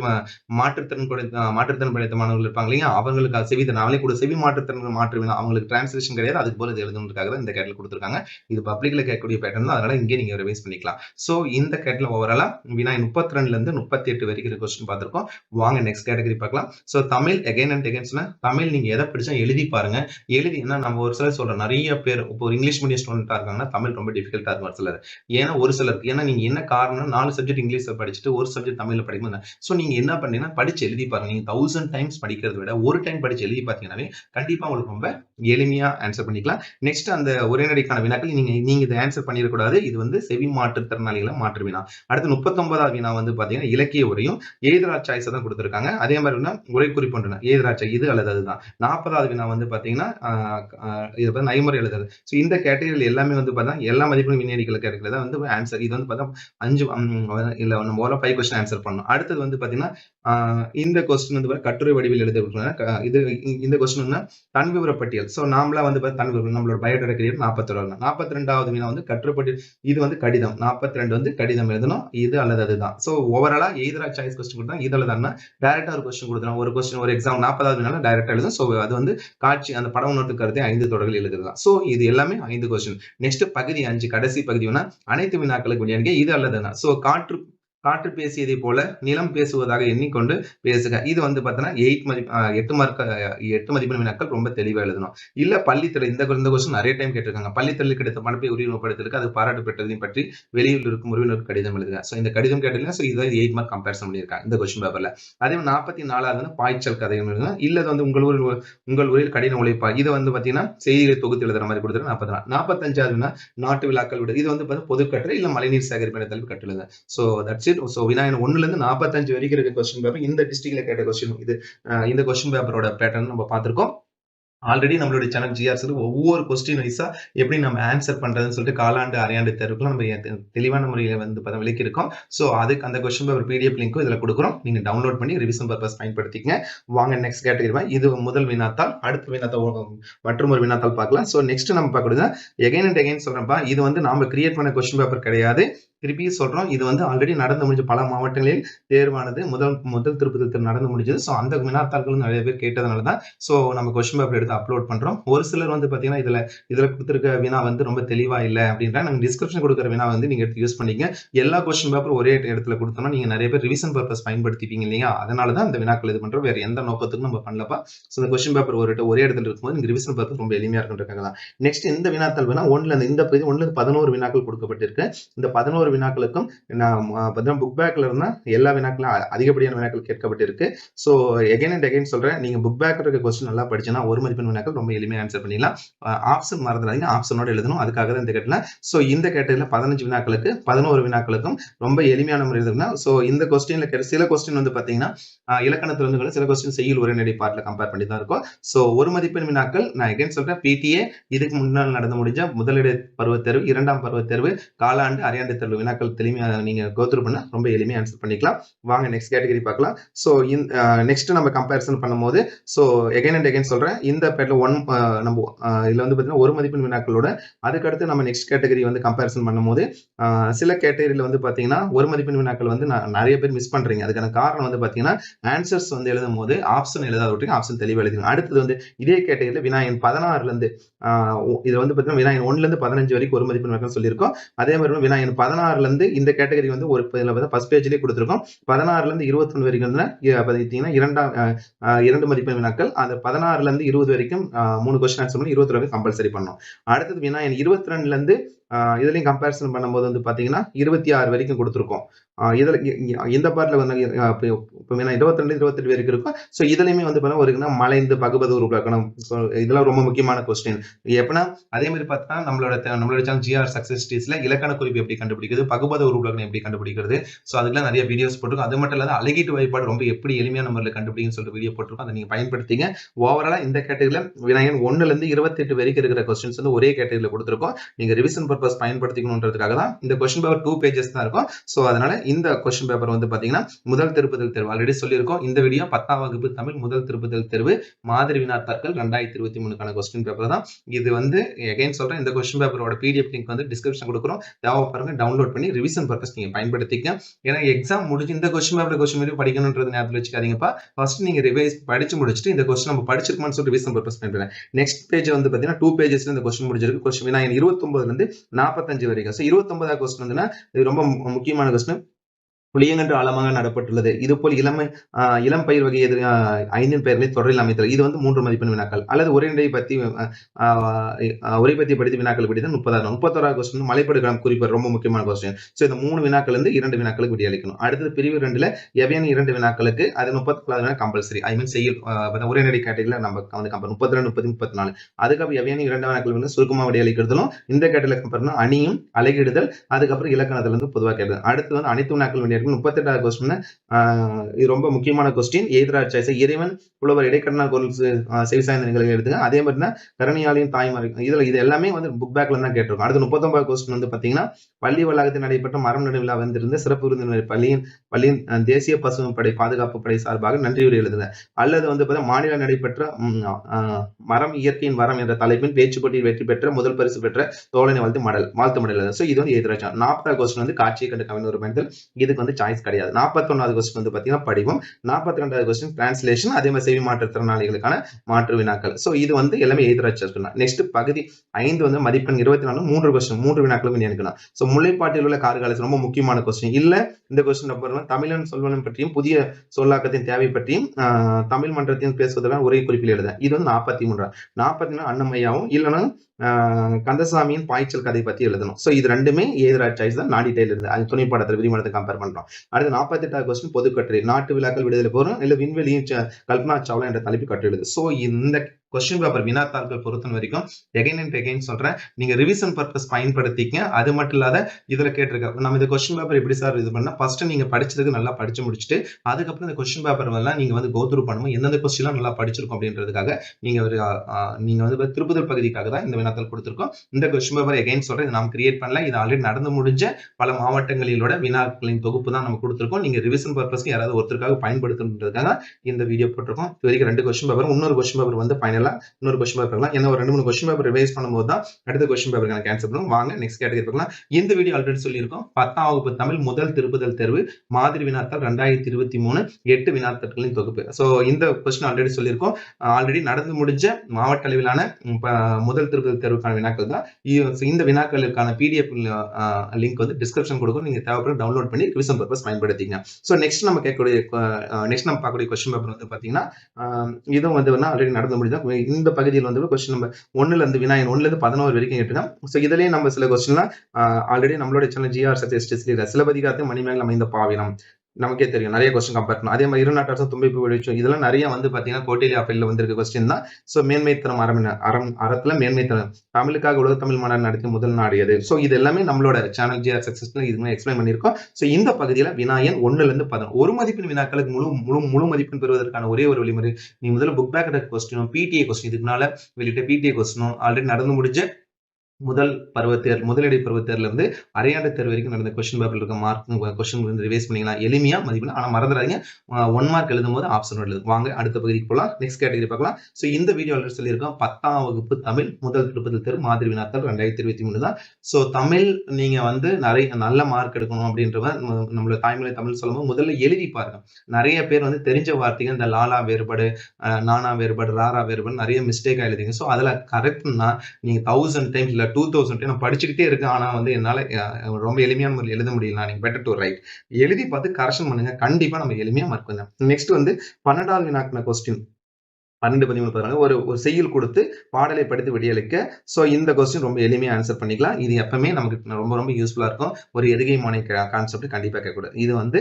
மாற்றுத்திறன் படைத்த மாற்றுத்திறன் படைத்த மாணவர்கள் இருப்பாங்க இல்லையா? அவங்களுக்கு செவி நாளே கூட செவி மாற்றுத்திறன் மாற்று வேணும் அவங்களுக்கு டிரான்ஸ்லேஷன் கிடையாது. அதுக்கு போல இது எழுதணுன்றதுக்காக தான் இந்த கேட்டில் கொடுத்துருக்காங்க. இது பப்ளிக்ல கேட்கக்கூடிய பேட்டர்ன் தான். அதனால இங்கே நீங்க ரிவைஸ் பண்ணிக்கலாம். ஸோ இந்த கேட்டில் ஓவராலா வினா முப்பத்தி ரெண்டுல இருந்து முப்பத்தி எட்டு வரைக்கும் கொஸ்டின் பார்த்திருக்கோம். வாங்க நெக்ஸ்ட் கேட்டகரி பார்க்கலாம். ஸோ தமிழ் எகைன் அண்ட் எகைன்ஸ்னா தமிழ் நீங்க எதை பிடிச்சா எழுதி பாருங்க. எழுதி ஏன்னா நம்ம ஒரு சிலர் சொல்றோம் நிறைய பேர் இப்போ ஒரு இங்கிலீஷ் மீடியம் ஸ்டூடெண்டா இருக்காங்கன்னா தமிழ் ரொம்ப டிஃபிகல்ட்டா இருக்கும் ஒரு சிலர். ஏன்னா ஒரு சிலருக்கு ஏன்னா நீங்க என்ன காரணம்? நாலு சப்ஜெக்ட் இங்கிலீஷ்ல படிச்சுட்டு ஒரு சப்ஜெக்ட் தமிழ்ல படிக்கணும் ஸோ நீங்க என்ன பண்ணீங்கன்னா படிச்சு எழுதி பாருங்க. நீங்க தௌசண்ட் டைம்ஸ் படிக்கிறத விட ஒரு டைம் படிச்சு எழுதி பார்த்தீங்கன்னாவே கண்டிப்பா உங்களுக்கு ரொம்ப எளிமையா ஆன்சர் பண்ணிக்கலாம். நெக்ஸ்ட் அந்த உரைநடைக்கான வினாக்கள் நீங்கள் நீங்கள் இதை ஆன்சர் பண்ணிடக்கூடாது. இது வந்து செவி மாற்றுத்திறனாளிகளை மாற்று வினா. அடுத்து முப்பத்தொன்பதாவது வினா வந்து பார்த்தீங்கன்னா இலக்கிய உரையும் எதிரா சாய்ஸை தான் கொடுத்துருக்காங்க. அதே மாதிரி வந்து உரை குறிப்பு எதிராச்சா இது அல்லது அதுதான். நாற்பதாவது வினா வந்து பார்த்தீங்கன்னா இது நைமுறை எழுதுறது. ஸோ இந்த கேட்டகரியில் எல்லாமே வந்து பார்த்தா எல்லா மதிப்பெண் விஞ்ஞானிகளுக்கு கேட்கறத வந்து ஆன்சர் இது வந்து பார்த்தா அஞ்சு இல்லை நம்ம ஓரளவு ஃபைவ் கொஸ்டின் ஆன்சர் பண்ணணும். அடுத்தது வந்து பார்த்தீங்கன்னா இந்த கொஸ்டின் வந்து கட்டுரை வடிவில் எழுத இது இந்த கொஸ்டின் வந்து தன் விவரப்பட்டியல் ஸோ நாமளா வந்து தன் விவரம் நம்மளோட பயோடேட்டா கரியர் நாற்பத்தி ரெண்டு நாற்பத்தி ரெண்டாவது வினா வந்து கட்டுரைப்பட்டியல். இது வந்து கடிதம். நாற்பத்தி ரெண்டு வந்து கடிதம் எழுதணும். இது அல்லது அதுதான். ஸோ ஓவராலா எய்தரா சாய்ஸ் கொஸ்டின் கொடுத்தா இது அல்லதுன்னா டேரக்டா ஒரு கொஸ்டின் கொடுத்துரும் ஒரு கொஸ்டின் ஒரு எக்ஸாம் நாற்பதாவது வினால டேரக்டா எழுதும். ஸோ அது வந்து காட்சி அந்த படம் ஒன்று கருத்தை ஐந்து தொடர்கள் எழுதுதான் ஸோ இது எல்லாமே ஐந்து கொஸ்டின் நெக்ஸ்ட் பகுதி அஞ்சு கடைசி பகுதி வேணா அனைத்து வினாக்களுக்கு விடையாங்க இது அல்லதுதான் ஸோ காற்று காற்று பேசியதை போல நிலம் பேசுவதாக எண்ணிக்கொண்டு பேசுக. இது வந்து பார்த்தோன்னா எயிட் மதி எட்டு மார்க் எட்டு மதிப்பெண் வினாக்கள் ரொம்ப தெளிவாக எழுதணும். இல்லை பள்ளித்தலை இந்த இந்த கொஸ்டின் நிறைய டைம் கேட்டிருக்காங்க. பள்ளித்தலை கிடைத்த பணப்பை உரிமைப்படுத்தலுக்கு அது பாராட்டு பெற்றதையும் பற்றி வெளியில் இருக்கும் உறவினர் கடிதம் எழுதுக. ஸோ இந்த கடிதம் கேட்டீங்கன்னா ஸோ இதை எயிட் மார்க் கம்பேரிசன் பண்ணியிருக்காங்க இந்த கொஸ்டின் பேப்பரில் அதே மாதிரி நாற்பத்தி நாலாவது பாய்ச்சல் கதை எழுதுங்க இல்லை வந்து உங்கள் ஊரில் உங்கள் ஊரில் கடின உழைப்பா? இது வந்து பார்த்தீங்கன்னா செய்திகளை தொகுத்து எழுதுற மாதிரி கொடுத்துருக்கு நாற்பத்தி நாலு. நாற்பத்தஞ்சாவதுனா நாட்டு விழாக்கள் விடுது இது வந்து பார்த்தீங்கன்னா பொதுக்கட்டுரை இல்லை மழைநீர் சேகரிப்பு தலைப்பு கட்டுழுது ஸோ தட்ஸ் இட் ஸோ வினாயன் ஒன்னுல இருந்து நாற்பத்தஞ்சு வரைக்கும் இருக்க கொஸ்டின் பேப்பர் இந்த டிஸ்ட்ரிக்ட்ல கேட்ட கொஸ்டின் இது இந்த கொஸ்டின் பேப்பரோட பேட்டர்ன் நம்ம பார்த்திருக்கோம். ஆல்ரெடி நம்மளுடைய சேனல் ஜிஆர்ஸ்ல ஒவ்வொரு கொஸ்டின் வைஸா எப்படி நம்ம ஆன்சர் பண்றதுன்னு சொல்லிட்டு காலாண்டு அரையாண்டு தேர்வுக்குலாம் நம்ம தெளிவான முறையில் வந்து பார்த்தா விளக்கியிருக்கோம். ஸோ அதுக்கு அந்த கொஸ்டின் பேப்பர் பிடிஎஃப் லிங்க்கும் இதில் கொடுக்குறோம். நீங்க டவுன்லோட் பண்ணி ரிவிஷன் பர்பஸ் பயன்படுத்திக்கங்க. வாங்க நெக்ஸ்ட் கேட்டகரி இது முதல் வினாத்தால் அடுத்த வினாத்தால் மற்றும் ஒரு வினாத்தால் பார்க்கலாம். ஸோ நெக்ஸ்ட் நம்ம பார்க்கறது எகைன் அண்ட் எகைன் சொல்றப்பா இது வந்து நம்ம கிரியேட் பண்ண கொஸ்டின் பேப்பர் கிடையாது. திருப்பி சொல்றோம். இது வந்து ஆல்ரெடி நடந்து முடிஞ்ச பல மாவட்டங்களில் தேர்வானது. முதல் முதல் திருப்பதி திரு நடந்து முடிஞ்சது. ஸோ அந்த வினாத்தாள்கள் நிறைய பேர் கேட்டதுனால தான் ஸோ நம்ம கொஸ்டின் பேப்பர் எடுத்து அப்லோட் பண்றோம். ஒரு சிலர் வந்து பாத்தீங்கன்னா இதுல இதுல கொடுத்துருக்க வினா வந்து ரொம்ப தெளிவா இல்லை அப்படின்ற நாங்கள் டிஸ்கிரிப்ஷன் கொடுக்குற வினா வந்து நீங்க எடுத்து யூஸ் பண்ணிங்க எல்லா கொஸ்டின் பேப்பர் ஒரே இடத்துல கொடுத்தோம்னா நீங்க நிறைய பேர் ரிவிஷன் பர்பஸ் பயன்படுத்திப்பீங்க இல்லையா? அதனால தான் இந்த வினாக்கள் இது பண்றோம். வேற எந்த நோக்கத்துக்கும் நம்ம பண்ணலப்பா. ஸோ இந்த கொஸ்டின் பேப்பர் ஒரு ஒரே இடத்துல இருக்கும்போது நீங்க ரிவிஷன் பர்பஸ் ரொம்ப எளிமையா இருக்குன்றதுக்காக தான். நெக்ஸ்ட் இந்த வினாத்தாள் வேணா ஒன்றுல இந்த பகுதி ஒன்றுல பதினோரு வினாக்கள் கொடுக்கப்பட்டிருக்கு. இந்த பதினோரு வினாக்களுக்கும் நான் பார்த்தீங்கன்னா புக் பேக்ல இருந்தா எல்லா வினாக்களும் அதிகப்படியான வினாக்கள் கேட்கப்பட்டிருக்கு. ஸோ எகைன் அண்ட் எகைன் சொல்றேன். நீங்க புக் பேக் இருக்க கொஸ்டின் நல்லா படிச்சுன்னா ஒரு மதிப்பெண் வினாக்கள் ரொம்ப எளிமையாக ஆன்சர் பண்ணிடலாம். ஆப்ஷன் மறந்துடாதீங்க. ஆப்ஷனோட எழுதணும். அதுக்காக தான் இந்த கேட்டில் ஸோ இந்த கேட்டகரியில் பதினஞ்சு வினாக்களுக்கு பதினோரு வினாக்களுக்கும் ரொம்ப எளிமையான முறை எழுதுனா ஸோ இந்த கொஸ்டின்ல சில கொஸ்டின் வந்து பார்த்தீங்கன்னா ஆஹ் இலக்கணத்துல இருந்து சில கொஸ்டின் செய்யுள் உரைநடை பார்ட்ல கம்பேர் பண்ணி தான் இருக்கும். ஸோ ஒரு மதிப்பெண் வினாக்கள் நான் எகைன் சொல்றேன். பிடிஏ இதுக்கு முன்னால் நடந்து முடிஞ்ச முதலிட பருவத் தேர்வு இரண்டாம் பருவத் தேர்வு காலாண்டு அரையாண்டு தேர்வு வினாக்கள் தெளிமையாக நீங்கள் கோத்ரூ பண்ண ரொம்ப எளிமையாக ஆன்சர் பண்ணிக்கலாம். வாங்க நெக்ஸ்ட் கேட்டகரி பார்க்கலாம். ஸோ நெக்ஸ்ட் நம்ம கம்பேரிசன் பண்ணும்போது ஸோ எகைன் அண்ட் எகைன் சொல்கிறேன் இந்த பேட்டில் ஒன் நம்ம இதில் வந்து பார்த்தீங்கன்னா ஒரு மதிப்பெண் வினாக்களோட அதுக்கடுத்து நம்ம நெக்ஸ்ட் கேட்டகரி வந்து கம்பேரிசன் பண்ணும்போது சில கேட்டகரியில் வந்து பார்த்தீங்கன்னா ஒரு மதிப்பெண் வினாக்கள் வந்து நான் நிறைய பேர் மிஸ் பண்ணுறீங்க அதுக்கான காரணம் வந்து பார்த்தீங்கன்னா ஆன்சர்ஸ் வந்து எழுதும் போது ஆப்ஷன் எழுதாத விட்டுங்க ஆப்ஷன் தெளிவாக எழுதுங்க அடுத்தது வந்து இதே கேட்டகரியில் வினாயன் பதினாறுலேருந்து இதில் வந்து பார்த்தீங்கன்னா வினாயன் ஒன்றுலேருந்து பதினஞ்சு வரைக்கும் ஒரு மதிப்பெண் வினாக்கள் சொல்லியிருக்கோம். அதே மாதிரி வினாயன் பதினாறு பதினாறுலேருந்து இந்த கேட்டகரி வந்து ஒரு ஃபர்ஸ்ட் பேஜ்லேயே கொடுத்துருக்கோம். பதினாறுல இருந்து வரைக்கும் வந்து பார்த்தீங்கன்னா இரண்டாம் இரண்டு மதிப்பெண் வினாக்கள். அந்த பதினாறுல இருந்து இருபது வரைக்கும் மூணு கொஸ்டின் ஆன்சர் பண்ணி இருபத்தி வரைக்கும் கம்பல்சரி பண்ணோம் அடுத்தது வினா என் இருபத்தி ரெண்டுல இருந்து ஆஹ் இதுலயும் கம்பேரிசன் பண்ணும்போது வந்து பாத்தீங்கன்னா இருபத்தி ஆறு வரைக்கும் கொடுத்துருக்கோம். இதில் இந்த பாட்டில் வந்து இப்போ இப்ப இருபத்தி ரெண்டு இருபத்தெட்டு வரைக்கும் இருக்கும் ஸோ இதுலையுமே வந்து பார்த்தீங்கன்னா ஒரு மலைந்து பகுபது உருவாக்கணும் ஸோ இதெல்லாம் ரொம்ப முக்கியமான கொஸ்டின் எப்படின்னா அதே மாதிரி பார்த்தா நம்மளோட நம்மளோட சேனல் ஜிஆர் சக்சஸ் டீஸ்ல இலக்கண குறிப்பு எப்படி கண்டுபிடிக்கிறது பகுபத உருவாக்கணும் எப்படி கண்டுபிடிக்கிறது ஸோ அதுக்கெல்லாம் நிறைய வீடியோஸ் போட்டிருக்கோம். அது மட்டும் இல்லாத அழகீட்டு வாய்ப்பாடு ரொம்ப எப்படி எளிமையான முறையில் கண்டுபிடிக்குன்னு சொல்லிட்டு வீடியோ போட்டிருக்கோம். அதை நீங்கள் பயன்படுத்திங்க. ஓவராலாக இந்த கேட்டகரியில் விநாயகன் ஒன்றுலேருந்து இருபத்தெட்டு வரைக்கும் இருக்கிற கொஸ்டின்ஸ் வந்து ஒரே கேட்டகரியில் கொடுத்துருக்கோம். நீங்கள் ரிவிஷன் பர்பஸ் பயன்படுத்திக்கணுன்றதுக்காக தான் இந்த கொஸ்டின் பேப்பர் டூ பேஜஸ் தான் இருக்கும். ஸோ அதனால இந்த கொஸ்டின் பேப்பர் வந்து பாத்தீங்கன்னா முதல் திருப்புதல் தேர்வு. ஆல்ரெடி சொல்லியிருக்கோம். இந்த வீடியோ பத்தாம் வகுப்பு தமிழ் முதல் திருப்புதல் தேர்வு. மாதிரி வினாத்தார்கள் ரெண்டாயிரத்தி இருபத்தி மூணுக்கான கொஸ்டின் பேப்பர் தான். இது வந்து எகைன் சொல்றேன் இந்த கொஸ்டின் பேப்பரோட பிடிஎஃப் லிங்க் வந்து டிஸ்கிரிப்ஷன் கொடுக்குறோம். தேவை பாருங்க டவுன்லோட் பண்ணி ரிவிஷன் பர்பஸ் நீங்க பயன்படுத்திக்க. ஏன்னா எக்ஸாம் முடிஞ்சு இந்த கொஸ்டின் பேப்பர் கொஸ்டின் மாதிரி படிக்கணுன்றது ஞாபகத்தில் வச்சுக்காதீங்கப்பா. ஃபர்ஸ்ட் நீங்க ரிவைஸ் படிச்சு முடிச்சுட்டு இந்த கொஸ்டின் நம்ம படிச்சிருக்கோம்னு சொல்லி ரிவிஷன் பர்பஸ் பண்ணுறேன் நெக்ஸ்ட் பேஜ் வந்து பார்த்தீங்கன்னா டூ பேஜஸ்ல இந்த கொஸ்டின் முடிஞ்சிருக்கு. கொஸ்டின் விநாயகன் இருபத்தொன்பதுல இருந்து நாற்பத்தஞ்சு வரைக்கும். ஸோ இருபத்தொன்பதாவது கொஸ்டின் வந்துன்னா இது ரொம்ப முக்கியமான கொஸ்டின் புளியங்கன்று ஆழமாக நடப்பட்டுள்ளது. இது போல் இளமை இளம் பயிர் வகை எதிர் ஐந்தின் பெயர்களை தொடரில் அமைத்தல். இது வந்து மூன்று மதிப்பெண் வினாக்கள். அல்லது உரைநடை பத்தி உரை பத்தி படித்து வினாக்கள் படித்து முப்பதாயிரம் முப்பத்தோராவது கொஸ்டின் மலைப்படுகிறம் குறிப்பு ரொம்ப முக்கியமான கொஸ்டின் ஸோ இந்த மூணு வினாக்கள் இருந்து இரண்டு வினாக்களுக்கு விடையளிக்கணும். அடுத்தது பிரிவு ரெண்டுல எவையான இரண்டு வினாக்களுக்கு அது முப்பத்தி கம்பல்சரி ஐ மீன் செய்யும் உரைநடை கேட்டகரியில் நம்ம வந்து கம்பல் முப்பத்தி ரெண்டு முப்பத்தி முப்பத்தி நாலு அதுக்கப்புறம் எவையான இரண்டு வினாக்கள் வந்து சுருக்கமாக விடையளிக்கிறதும் இந்த கேட்டகரியில் கம்பேர் அணியும் அலகிடுதல் அதுக்கப்புறம் இலக்கணத்துல இருந்து பொதுவாக கேட்டது. அடுத்து வந்து அனைத்து வினாக்கள் விடையளிக்கும் முப்பத்தெட்டாவது கொஸ்டின் இது ரொம்ப முக்கியமான கொஸ்டின் எய்தரா சாய்ஸ் இறைவன் புலவர் இடைக்கடனால் குரல் செவி சாய்ந்த நிகழ்வு எடுத்துங்க அதே மாதிரி தான் கரணியாளின் இதுல இது எல்லாமே வந்து புக் பேக்ல தான் கேட்டிருக்கோம். அடுத்து முப்பத்தொன்பது கொஸ்டின் வந்து பாத்தீங்கன்னா பள்ளி வளாகத்தில் நடைபெற்ற மரம் நடு விழா வந்திருந்த சிறப்பு விருந்தினர் பள்ளியின் பள்ளியின் தேசிய பசுமை படை பாதுகாப்பு படை சார்பாக நன்றியுரை எழுதுங்க அல்லது வந்து பார்த்தா மாநில நடைபெற்ற மரம் இயற்கையின் வரம் என்ற தலைப்பின் பேச்சு போட்டியில் வெற்றி பெற்ற முதல் பரிசு பெற்ற தோழனை வாழ்த்து மடல் வாழ்த்து மடல் ஸோ இது வந்து எதிராச்சம் நாற்பதாவது கொஸ்டின் வந்து காட்சியை கண்டு கவிஞர் பயணத்தில். இதுக்கு வந்து சாய்ஸ் கிடையாது. நாற்பத்தொன்னாவது கொஸ்டின் வந்து பார்த்தீங்கன்னா படிவம். நாற்பத்தி ரெண்டாவது கொஸ்டின் டிரான்ஸ்லேஷன் அதே மாதிரி செவி மாற்றுத்திறனாளிகளுக்கான மாற்று வினாக்கள். ஸோ இது வந்து எல்லாமே எதிராச்சு நெக்ஸ்ட் பகுதி ஐந்து வந்து மதிப்பெண் இருபத்தி நாலு மூன்று கொஸ்டின் மூன்று வினாக்களும் எடுக்கணும் ஸோ முல்லைப்பாட்டில் உள்ள கார்காலத்தில் ரொம்ப முக்கியமான கொஸ்டின் இல்லை இந்த கொஸ்டின் அப்புறம் தமிழன் சொல்வனம் பற்றியும் புதிய சொல்லாக்கத்தின் தேவை பற்றியும் தமிழ் மன்றத்தையும் பேசுவதற்கான ஒரே குறிப்பில் எழுத. இது வந்து நாற்பத்தி மூன்றா நாற்பத்தி நாலு அன்னமையாவும் இல்லைன்னா கந்தசாமியின் பாய்ச்சல் கதை பத்தி எழுதணும். ஸோ இது ரெண்டுமே ஏதராஜ் சாய்ஸ் தான் நாடி டெய்லர் இருந்து. அது துணை படத்தில் விரிவானத்தை கம்பேர் பார்க்கலாம். அடுத்து நாற்பத்தி எட்டாவது கொஸ்டின் பொதுக்கட்டுரை. நாட்டு விழாக்கள் விடுதலை போறோம். இல்ல விண்வெளியும் கல்பனா சாவ்லா என்ற தலைப்பு கட்டுரை எழுது. ஸோ இந்த கொஸ்டின் பேப்பர் வினாத்தாள்கள் பொறுத்த வரைக்கும் எகைன் அண்ட் எகைன் சொல்றேன். நீங்க ரிவிஷன் பர்பஸ் பயன்படுத்திக்க அது மட்டும் இல்லாத இதுல கேட்டிருக்க நம்ம இந்த கொஸ்டின் பேப்பர் எப்படி சார் இது பண்ணா ஃபர்ஸ்ட் நீங்க படிச்சதுக்கு நல்லா படிச்சு முடிச்சுட்டு அதுக்கப்புறம் இந்த கொஸ்டின் பேப்பர் எல்லாம் நீங்க வந்து கோத்ரூ பண்ணுவோம் எந்தெந்த கொஸ்டின்லாம் நல்லா படிச்சிருக்கோம் அப்படின்றதுக்காக நீங்க ஒரு நீங்க வந்து திருப்புதல் பகுதிக்காக தான் இந்த வினாத்தாள் கொடுத்துருக்கோம். இந்த கொஸ்டின் பேப்பர் எகைன் சொல்றேன் நாம் கிரியேட் பண்ணல. இது ஆல்ரெடி நடந்து முடிஞ்ச பல மாவட்டங்களிலோட வினாக்களின் தொகுப்பு தான் நம்ம கொடுத்துருக்கோம். நீங்க ரிவிஷன் பர்பஸ்க்கு யாராவது ஒருத்தருக்காக பயன்படுத்தணுன்றதுக்காக இந்த வீடியோ போட்டிருக்கோம். இது வரைக்கும் ரெண்டு கொஸ்டின் பேப்பர் இன்னொரு கொஸ்டின் பேப்பர் வந்து ஃபைனலா இன்னொரு கொஸ்டின் பேப்பர் இருக்கலாம். என்ன ஒரு ரெண்டு மூணு கொஸ்டின் பேப்பர் ரிவைஸ் பண்ணும்போது தான் அடுத்த கொஸ்டின் பேப்பர் கேன்சல் பண்ணுவோம். வாங்க நெக்ஸ்ட் கேட்டகரி பார்க்கலாம் இந்த வீடியோ ஆல்ரெடி சொல்லியிருக்கோம். பத்தாம் வகுப்பு தமிழ் முதல் திருப்புதல் தேர்வு மாதிரி வினாத்தாள் ரெண்டாயிரத்தி இருபத்தி மூணு எட்டு வினாத்தாட்களின் தொகுப்பு. ஸோ இந்த கொஸ்டின் ஆல்ரெடி சொல்லியிருக்கோம். ஆல்ரெடி நடந்து முடிஞ்ச மாவட்ட அளவிலான முதல் திருப்புதல் தேர்வுக்கான வினாக்கள் தான். இந்த வினாக்களுக்கான பிடிஎஃப் லிங்க் வந்து டிஸ்கிரிப்ஷன் கொடுக்கும். நீங்க தேவைப்படும் டவுன்லோட் பண்ணி ரிவிஷன் பர்பஸ் பயன்படுத்திங்க ஸோ நெக்ஸ்ட் நம்ம கேட்கக்கூடிய நெக்ஸ்ட் நம்ம பார்க்கக்கூடிய கொஸ்டின் பேப்பர் வந்து பாத்தீங்கன்னா இதுவும் வந்து ஆல்ரெடி நடந்து முடிஞ்சா இந்த பகுதியில் வந்து கொஸ்டின் நம்பர் ஒன்னுல இருந்து வினாயன் ஒன்னுல இருந்து பதினோரு வரைக்கும் கேட்டுருக்கோம் ஸோ இதுலயே நம்ம சில கொஸ்டின்லாம் ஆல்ரெடி நம்மளோட சேனல் ஜிஆர் சத்யஸ்டி சிலப்பதிகாரத்தை மணிமேகலை அமைந்த பாவினம். நமக்கே தெரியும். நிறைய கொஸ்டின் கம்பேர் பண்ணும் அதே மாதிரி இருநாட்டரசும் தும்பி வெளிச்சம். இதெல்லாம் நிறைய வந்து பாத்தீங்கன்னா கோட்டிலி அப்பையில் வந்திருக்க கொஸ்டின் தான். ஸோ மேன்மைத்தனம் அறம் அறம் அறத்துல மேன்மைத்தனம் தமிழுக்காக உலக தமிழ் மாநாடு நடத்திய முதல் நாடு எது? ஸோ இது எல்லாமே நம்மளோட சேனல் ஜிஆர் சக்சஸ்ல இதுமே எக்ஸ்பிளைன் பண்ணியிருக்கோம். ஸோ இந்த பகுதியில வினாயன் ஒன்னுல இருந்து பதினொன்று ஒரு மதிப்பெண் வினாக்களுக்கு முழு முழு முழு மதிப்பெண் பெறுவதற்கான ஒரே ஒரு வழிமுறை நீ முதல்ல புக் பேக் கொஸ்டினும் பிடிஏ கொஸ்டின் இதுக்குனால வெளியிட்ட பிடிஏ கொஸ்டினும் ஆல்ரெடி நடந்து முடிஞ்ச முதல் பருவத்தேர் முதலடி பருவத்தேர்ல இருந்து அரையாண்டு தேர்வு வரைக்கும் நடந்த கொஸ்டின் பேப்பர்ல இருக்க மார்க் கொஸ்டின் வந்து ரிவைஸ் பண்ணிக்கலாம் எளிமையா மதிப்பெண் ஆனா மறந்துடாதீங்க. ஒன் மார்க் எழுதும் போது ஆப்ஷன் எழுது வாங்க அடுத்த பகுதிக்கு போகலாம் நெக்ஸ்ட் கேட்டகரி பார்க்கலாம். ஸோ இந்த வீடியோ ஆல்ரெடி சொல்லியிருக்கோம். பத்தாம் வகுப்பு தமிழ் முதல் திருப்பதி தேர்வு மாதிரி வினாக்கள் ரெண்டாயிரத்தி இருபத்தி மூணு தான். ஸோ தமிழ் நீங்க வந்து நிறைய நல்ல மார்க் எடுக்கணும் அப்படின்றவ நம்மளோட தாய்மொழி தமிழ் சொல்லும்போது முதல்ல எழுதி பாருங்க. நிறைய பேர் வந்து தெரிஞ்ச வார்த்தைகள் இந்த லாலா வேறுபாடு நானா வேறுபாடு ராரா வேறுபாடு நிறைய மிஸ்டேக் எழுதிங்க ஸோ அதில் கரெக்ட்னா நீங்க தௌசண்ட் டைம்ஸ் இல்லை டூ தௌசண்ட் நான் படிச்சுக்கிட்டே இருக்கேன். ஆனால் வந்து என்னால் ரொம்ப எளிமையான முறையில் எழுத முடியல. நீங்கள் பெட்டர் டு ரைட் எழுதி பார்த்து கரெக்ஷன் பண்ணுங்க. கண்டிப்பாக நம்ம எளிமையாக மார்க் பண்ணலாம். நெக்ஸ்ட் வந்து பன்னெண்டாவது வினாக்கின கொஸ்டின் பன்னெண்டு பதிமூணு பதினாலு ஒரு ஒரு செய்யுள் கொடுத்து பாடலை படித்து விடியளிக்க ஸோ இந்த கொஸ்டின் ரொம்ப எளிமையாக ஆன்சர் பண்ணிக்கலாம். இது எப்பவுமே நமக்கு ரொம்ப ரொம்ப யூஸ்ஃபுல்லாக இருக்கும். ஒரு எதுகை மானை கான்செப்ட் கண்டிப்பாக கேட்கக்கூடாது. இது வந்து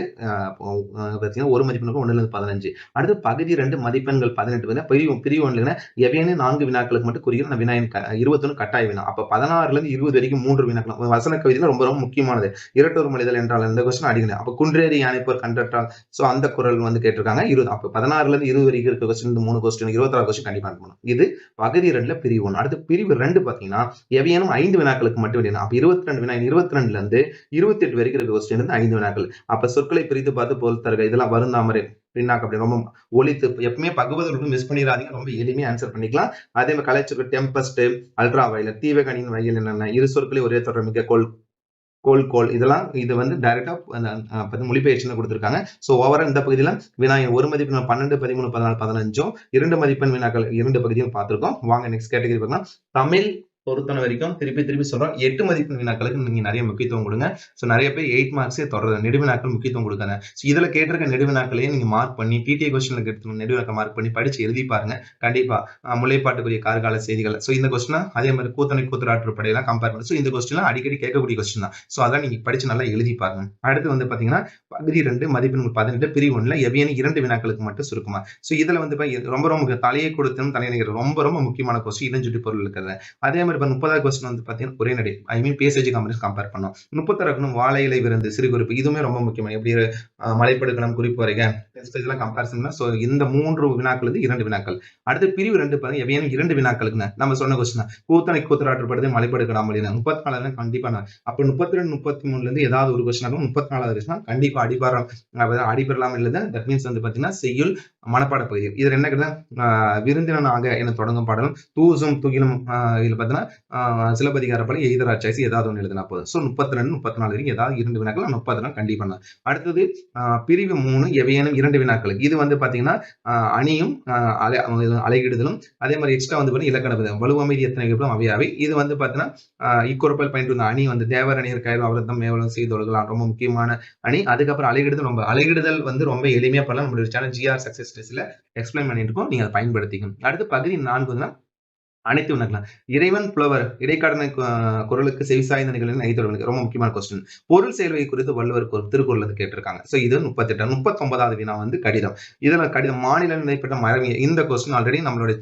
பார்த்தீங்கன்னா ஒரு மதிப்பெண்ணுக்கு ஒன்றுலேருந்து பதினஞ்சு. அடுத்து பகுதி ரெண்டு மதிப்பெண்கள் பதினெட்டு வந்து பிரிவு பிரிவு ஒன்றுல எவையான நான்கு வினாக்களுக்கு மட்டும் குறிக்கிற வினாயின் இருபத்தொன்று கட்டாய வினா. அப்போ பதினாறுலேருந்து இருபது வரைக்கும் மூன்று வினாக்கள். வசன கவிதையில் ரொம்ப ரொம்ப முக்கியமானது. இரட்டொரு மனிதல் என்றால் இந்த கொஸ்டின் அடிக்கணும் அப்போ குன்றேறி யானைப்போர் கண்டற்றால் ஸோ அந்த குரல் வந்து கேட்டிருக்காங்க. இருபது அப்போ பதினாறுலேருந்து இருபது வரைக்கும் இருக்க கொஸ்டின் இந்த மூணு கொஸ்டின் இருபத்தாறு கொஸ்டின் கண்டிப்பாக பண்ணணும். இது பகுதி ரெண்டுல பிரிவு ஒன்று அடுத்து பிரிவு ரெண்டு பாத்தீங்கன்னா எவையேனும் ஐந்து வினாக்களுக்கு மட்டும் வேணும் அப்ப இருபத்தி ரெண்டு வினா இருபத்தி ரெண்டுல இருந்து இருபத்தி எட்டு வரைக்கும் இருக்க கொஸ்டின் வந்து ஐந்து வினாக்கள். அப்ப சொற்களை பிரித்து பார்த்து போல் தருக. இதெல்லாம் வரும் தாமரை பின்னாக்கு அப்படி ரொம்ப ஒழித்து எப்பவுமே பகுவதற்கு மிஸ் பண்ணிடாதீங்க ரொம்ப எளிமையாக ஆன்சர் பண்ணிக்கலாம். அதே மாதிரி கலைச்சொற்கு டெம்பஸ்ட் அல்ட்ரா வயலட் தீவகனின் வயல் என்னென்ன இரு சொற்களை ஒரே தொடர் கொள் கோல் கோல் இதெல்லாம் இது வந்து டைரக்டா மொழிபெயர்ச்சியில் கொடுத்துருக்காங்க. ஸோ ஓவரா இந்த பகுதியில் வினாயின் ஒரு மதிப்பெண் பன்னெண்டு பதிமூணு பதினாலு பதினஞ்சும் இரண்டு மதிப்பெண் வினாக்கள் இரண்டு பகுதியும் பார்த்துருக்கோம். வாங்க நெக்ஸ்ட் கேட்டகரி பார்க்கலாம். தமிழ் பொறுத்தன வரைக்கும் திருப்பி திருப்பி சொல்றோம். எட்டு மதிப்பெண் வினாக்களுக்கு நீங்க நிறைய முக்கியத்துவம் கொடுங்க. ஸோ நிறைய பேர் எயிட் மார்க்ஸே தொடர்றது. நெடுவினாக்கள் முக்கியத்துவம் கொடுக்காங்க ஸோ இதுல கேட்டிருக்க நெடுவினாக்களையே நீங்க மார்க் பண்ணி பிடிஏ கொஸ்டின்ல எடுத்து நெடுவினாக்க மார்க் பண்ணி படிச்சு எழுதி பாருங்க. கண்டிப்பா முளைப்பாட்டுக்குரிய கார்கால செய்திகள். ஸோ இந்த கொஸ்டினா அதே மாதிரி கூத்தனை கூத்தராற்று படையெல்லாம் கம்பேர் பண்ணி. ஸோ இந்த கொஸ்டின்லாம் அடிக்கடி கேட்கக்கூடிய கொஸ்டின் தான். ஸோ அதான் நீங்க படிச்சு நல்லா எழுதி பாருங்க. அடுத்து வந்து பாத்தீங்கன்னா பகுதி ரெண்டு மதிப்பெண் பதினெட்டு பிரிவு ஒன்றுல எவையான இரண்டு வினாக்களுக்கு மட்டும் சுருக்குமா. ஸோ இதுல வந்து ரொம்ப ரொம்ப தலையை கொடுத்தனும் தலையை ரொம்ப ரொம்ப முக்கியமான கொஸ்டின் இளஞ்சுட்டு பொருள் இருக்கிறது. அதே மாதிரி இப்போ முப்பதாவது கொஸ்டின் வந்து பார்த்தீங்கன்னா ஒரே நடை I mean passage companies compare பண்ணோம். முப்பத்தரக்கணும் வாழை இலை விருந்து சிறு குறிப்பு இதுவுமே ரொம்ப முக்கியமான எப்படி மலைப்படுக்கணும் குறிப்பு வரைக்கும் இதெல்லாம் கம்பேரிசன் ஸோ இந்த மூன்று வினாக்கள் வந்து இரண்டு வினாக்கள். அடுத்து பிரிவு ரெண்டு பாருங்க. எவையான இரண்டு வினாக்களுக்குன்னு? நம்ம சொன்ன கொஸ்டின் கூத்தனை கூத்தராட்டப்படுது மலைப்படுக்கலாம் அப்படின்னு. முப்பத்தி நாலு கண்டிப்பா அப்போ முப்பத்தி ரெண்டு முப்பத்தி மூணுல இருந்து ஏதாவது ஒரு கொஸ்டின் முப்பத்தி நாலாவது கொஸ்டின் கண்டிப்பா அடிபாரம் அடிபெறலாம் இல்லை தட் மீன்ஸ் வந்து பாத்தீங்கன்னா செய்யுள் மனப்பாட பகுதி. இது என்ன கேட்டா விருந்தினனாக என தொடங்கும் பாடலும் தூசும் துகிலும் இதில் பாத்தீங்கன்னா சிலப்பதிகார படம் எய்தரா சாய்ஸ் ஏதாவது ஒன்று எழுதினா போதும். ஸோ முப்பத்தி ரெண்டு முப்பத்தி நாலு வரைக்கும் ஏதாவது இரண்டு வினாக்கள் முப்பத்தி நாலு கண்டிப்பா அடுத்தது பிரிவு மூணு எவையேனும் இரண்டு வினாக்கள். இது வந்து பாத்தீங்கன்னா அணியும் அலை அலைகிடுதலும் அதே மாதிரி எக்ஸ்ட்ரா வந்து பார்த்தீங்கன்னா இலக்கண வலுவமைதி எத்தனை விருப்பம் அவையாவை. இது வந்து பார்த்தீங்கன்னா இக்குறப்பல் பயின்று வந்த அணி வந்து தேவர் அணியர் கயிறு அவரதம் மேவலம் செய்தொழுகலாம் ரொம்ப முக்கியமான அணி. அதுக்கப்புறம் அலைகிடுதல் ரொம்ப அலைகிடுதல் வந்து ரொம்ப எளிமையா பண்ணலாம். நம்மளுடைய சேனல் ஜிஆர் சக்ஸஸ் டெஸ்ட்ல எக்ஸ்பிளைன் பண்ணிட்டு இருக்கோம் நீங்க அதை பயன்படுத்திக்கணும். அடுத்து பகுதி நான்கு அனைத்து உணர்கலாம் இறைவன் புலவர் இடைக்காடன குரலுக்கு செவிசாய்ந்த நிகழ்வு ஐதொடர்பு ரொம்ப முக்கியமான கொஸ்டின் பொருள் செயல்வை குறித்து வள்ளுவர் திருக்குறள் வந்து கேட்டிருக்காங்க. ஸோ இது முப்பத்தெட்டு முப்பத்தொன்பதாவது வினா வந்து கடிதம். இதில் கடிதம் மாநில நடைபெற்ற மரம் இந்த கொஸ்டின் ஆல்ரெடி நம்மளுடைய